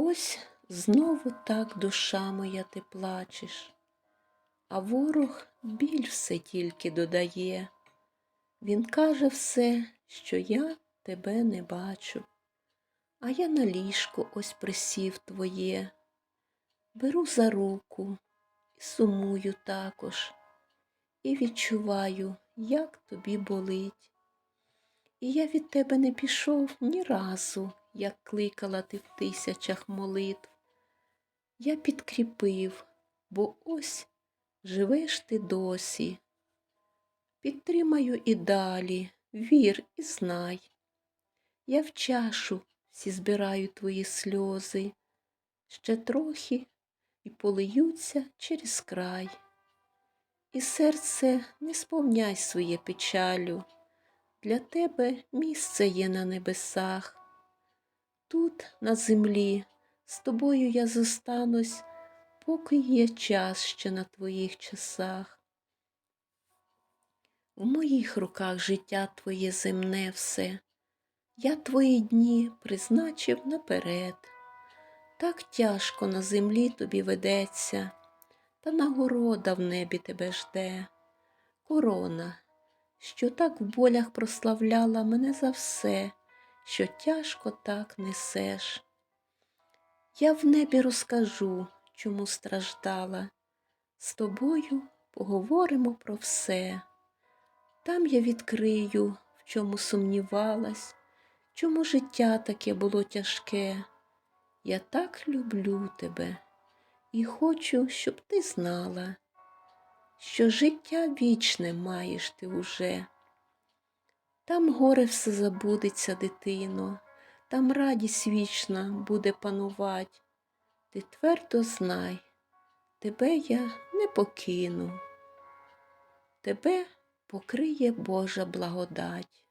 Ось знову так, душа моя, ти плачеш, а ворог біль все тільки додає. Він каже все, що я тебе не бачу, а я на ліжко ось присів твоє, беру за руку і сумую також, і відчуваю, як тобі болить. І я від тебе не пішов ні разу, як кликала ти в тисячах молитв. Я підкріпив, бо ось живеш ти досі. Підтримаю і далі, вір і знай. Я в чашу всі збираю твої сльози, ще трохи і полиються через край. І серце не сповняй своє печалю, для тебе місце є на небесах. Тут, на землі, з тобою я зостанусь, поки є час ще на твоїх часах. В моїх руках життя твоє земне все, я твої дні призначив наперед. Так тяжко на землі тобі ведеться, та нагорода в небі тебе жде. Корона, що так в болях прославляла мене за все, що тяжко так несеш. Я в небі розкажу, чому страждала. З тобою поговоримо про все. Там я відкрию, в чому сумнівалась, чому життя таке було тяжке. Я так люблю тебе і хочу, щоб ти знала, що життя вічне маєш ти уже. Там горе все забудеться, дитино, там радість вічна буде панувать. Ти твердо знай, тебе я не покину, тебе покриє Божа благодать.